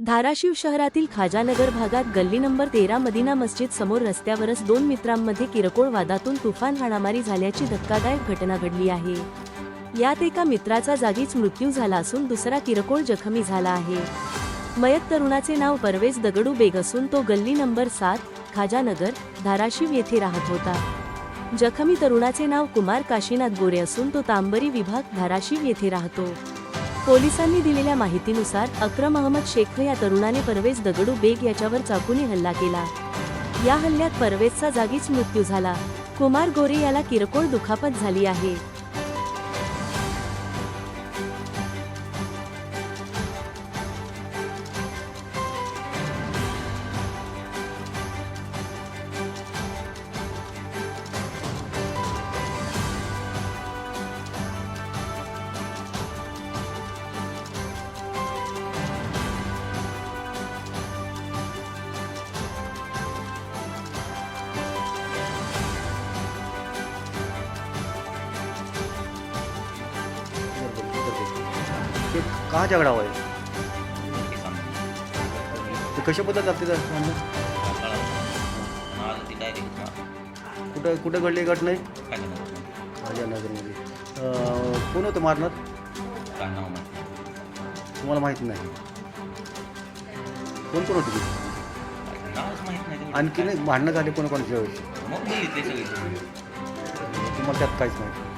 धाराशिव शहरातील खाजानगर भागात गल्ली नंबर तेरा मदिना मस्जिद समोर रस्त्यावरच दोन मित्रांमध्ये किरकोळ वादातून तुफान हाणामारी झाल्याची धक्कादायक घटना घडली आहे. यात एका मित्राचा जागीच मृत्यू झाला असून दुसरा किरकोळ जखमी झाला आहे. मयत तरुणाचे नाव परवेज दगडू बेग असून तो गल्ली नंबर सात खाजानगर धाराशिव येथे राहत होता. जखमी तरुणाचे नाव कुमार काशीनाथ गोरे असून तो तांबरी विभाग धाराशिव येथे राहतो. पोलिसांनी दिलेल्या माहितीनुसार अक्रम अहमद शेख या तरुणाने परवेज दगडू बेग याच्यावर चाकूने हल्ला केला. या हल्ल्यात परवेजचा जागीच मृत्यू झाला. कुमार गोरे याला किरकोळ दुखापत झाली आहे. ते का झगडा हुआ है ते कशा पद्धत जाते कुठं कुठं घडली ही घटना? आहे राजानगरमध्ये अं, कोण होतं मारणार? तुम्हाला माहिती नाही. कोण कोण होते? आणखी नाही भांडणं झाले कोण कोणाच्या वेळेस? तुम्हाला त्यात काहीच नाही.